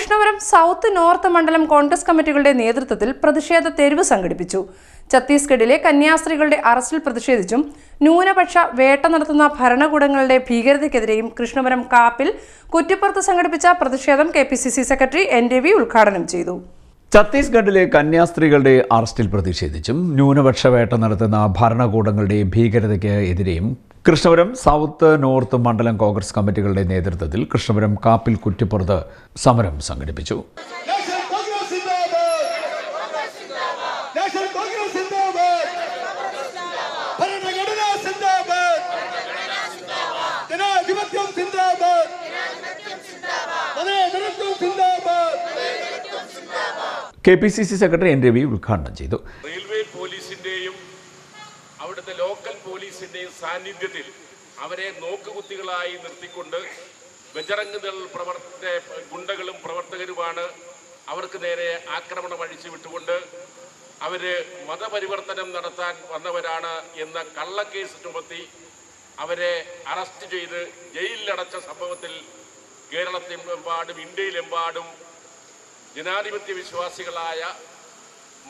Krishnapuram south north മണ്ഡലം കോൺഗ്രസ് കമ്മിറ്റികളുടെ നേതൃത്വത്തിൽ പ്രതിഷേധ തെരുവ് സംഘടിപ്പിച്ചു. ഛത്തീസ്ഗഡിലെ കന്യാസ്ത്രീകളുടെ അറസ്റ്റിൽ പ്രതിഷേധിച്ചും ന്യൂനപക്ഷ വേട്ട നടത്തുന്ന ഭരണകൂടങ്ങളുടെ ഭീകരതയ്ക്കെതിരെയും കൃഷ്ണപുരം കാപ്പിൽ കുറ്റിപ്പുറത്ത് സംഘടിപ്പിച്ച പ്രതിഷേധം കെ സെക്രട്ടറി എൻ ഉദ്ഘാടനം ചെയ്തു. ഛത്തീസ്ഗഡിലെ കന്യാസ്ത്രീകളുടെ അറസ്റ്റിൽ പ്രതിഷേധിച്ചും ന്യൂനപക്ഷ വേട്ട നടത്തുന്ന ഭരണകൂടങ്ങളുടെ ഭീകരതയ്ക്ക് എതിരെയും കൃഷ്ണപുരം സൗത്ത് നോർത്ത് മണ്ഡലം കോൺഗ്രസ് കമ്മിറ്റികളുടെ നേതൃത്വത്തിൽ കൃഷ്ണപുരം കാപ്പിൽ കുറ്റിപ്പുറത്ത് സമരം സംഘടിപ്പിച്ചു. National K P C C secretary N Ravi ഉദ്ഘാടനം ചെയ്തു. റെയിൽവേ പോലീസിന്റെയും അവിടുത്തെ ലോക്കൽ പോലീസിന്റെയും സാന്നിധ്യത്തിൽ അവരെ നോക്കുകുത്തികളായി നിർത്തിക്കൊണ്ട് ബജറംഗ് പ്രവർത്ത ഗുണ്ടകളും പ്രവർത്തകരുമാണ് അവർക്ക് നേരെ ആക്രമണം അഴിച്ചു വിട്ടുകൊണ്ട് അവർ മതപരിവർത്തനം നടത്താൻ വന്നവരാണ് എന്ന കള്ളക്കേസ് ചുമത്തി അവരെ അറസ്റ്റ് ചെയ്ത് ജയിലിലടച്ച സംഭവത്തിൽ കേരളത്തിലെമ്പാടും ഇന്ത്യയിലെമ്പാടും ജനാധിപത്യ വിശ്വാസികളായ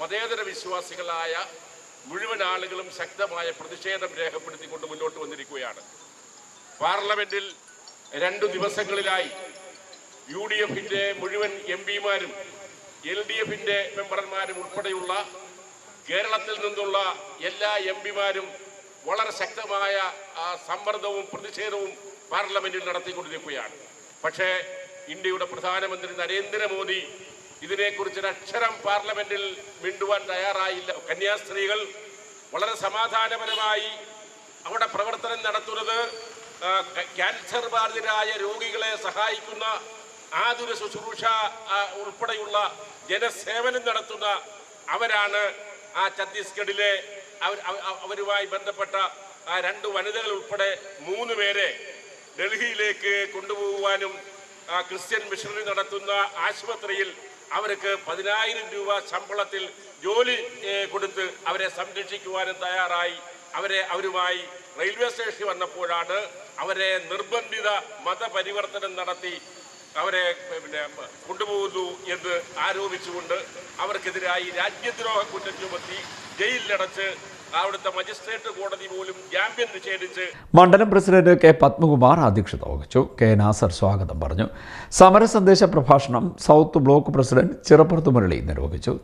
മതേതര വിശ്വാസികളായ മുഴുവൻ ആളുകളും ശക്തമായ പ്രതിഷേധം രേഖപ്പെടുത്തിക്കൊണ്ട് മുന്നോട്ട് വന്നിരിക്കുകയാണ്. പാർലമെന്റിൽ രണ്ടു ദിവസങ്ങളിലായി യു ഡി എഫിന്റെ മുഴുവൻ എം പിമാരും എൽ ഡി എഫിന്റെ മെമ്പർമാരും ഉൾപ്പെടെയുള്ള കേരളത്തിൽ നിന്നുള്ള എല്ലാ എം പിമാരും വളരെ ശക്തമായ സമ്മർദ്ദവും പ്രതിഷേധവും പാർലമെന്റിൽ നടത്തിക്കൊണ്ടിരിക്കുകയാണ്. പക്ഷേ ഇന്ത്യയുടെ പ്രധാനമന്ത്രി നരേന്ദ്രമോദി ഇതിനെക്കുറിച്ച് അക്ഷരം പാർലമെന്റിൽ മിണ്ടുവാൻ തയ്യാറായില്ല. കന്യാസ്ത്രീകൾ വളരെ സമാധാനപരമായി അവിടെ പ്രവർത്തനം നടത്തുന്നത് ക്യാൻസർ ബാധിതരായ രോഗികളെ സഹായിക്കുന്ന ആതുര ശുശ്രൂഷ ഉൾപ്പെടെയുള്ള ജനസേവനം നടത്തുന്ന അവരാണ് ആ ഛത്തീസ്ഗഡിലെ അവർ അവ- അവ- അവരുമായി ബന്ധപ്പെട്ട ആ രണ്ട് വനിതകൾ ഉൾപ്പെടെ മൂന്ന് പേരെ ഡൽഹിയിലേക്ക് കൊണ്ടുപോകുവാനും ക്രിസ്ത്യൻ മിഷനറി നടത്തുന്ന ആശുപത്രിയിൽ അവർക്ക് പതിനായിരം രൂപ ശമ്പളത്തിൽ ജോലി കൊടുത്ത് അവരെ സംരക്ഷിക്കുവാനും തയ്യാറായി. അവരെ അവരുമായി റെയിൽവേ സ്റ്റേഷനിൽ വന്നപ്പോഴാണ് അവരെ നിർബന്ധിത മതപരിവർത്തനം നടത്തി അവരെ പിന്നെ കൊണ്ടുപോകുന്നു എന്ന് ആരോപിച്ചുകൊണ്ട് അവർക്കെതിരായി രാജ്യദ്രോഹ കുറ്റം ചുമത്തി ജയിലിലടച്ച് അവിടുത്തെ മജിസ്ട്രേറ്റ് കോടതി പോലും ജാമ്യം നിഷേധിച്ച് മണ്ഡലം പ്രസിഡന്റ് കെ പത്മകുമാർ അധ്യക്ഷത വഹിച്ചു. കെ നാസർ സ്വാഗതം പറഞ്ഞു. സമര സന്ദേശ പ്രഭാഷണം south block president Chirappurath Murali നിർവഹിച്ചു.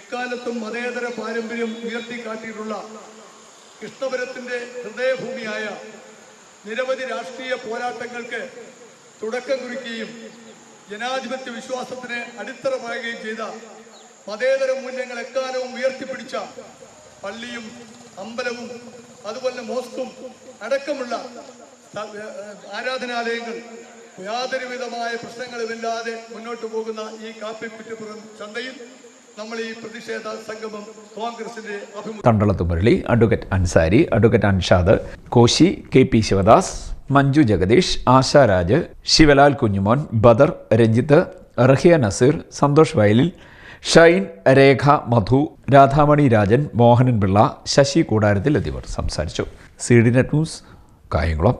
എക്കാലത്തും മതേതര പാരമ്പര്യം ഉയർത്തിക്കാട്ടിയിട്ടുള്ള കൃഷ്ണപുരത്തിന്റെ ഹൃദയഭൂമിയായ നിരവധി രാഷ്ട്രീയ പോരാട്ടങ്ങൾക്ക് തുടക്കം കുറിക്കുകയും ജനാധിപത്യ വിശ്വാസത്തിന് അടിത്തറ പാകുകയും ചെയ്ത മതേതര മൂല്യങ്ങൾ എക്കാലവും ഉയർത്തിപ്പിടിച്ച പള്ളിയും അമ്പലവും അതുപോലെ മോസ്കും അടക്കമുള്ള ആരാധനാലയങ്ങൾ യാതൊരു വിധമായ പ്രശ്നങ്ങളുമില്ലാതെ മുന്നോട്ട് പോകുന്ന ഈ കാപ്പി കുറ്റിപ്പുറം ചന്തയിൽ നമ്മൾ ഈ പ്രതിഷേധ സംഗമം കോൺഗ്രസിന്റെ Thandalath Murali advocate Ansari advocate Anshad Koshy K P Sivadas Manju Jagadeesh Asharaj Sivalal Kunjumon Badar Ranjith Rahiya Nazeer Santhosh Vayalil Shine Rekha മധു രാധാമണി രാജൻ മോഹനൻ പിള്ള ശശി കൂടാരത്തിൽ എന്നിവർ സംസാരിച്ചു. C D net news Kayamkulam.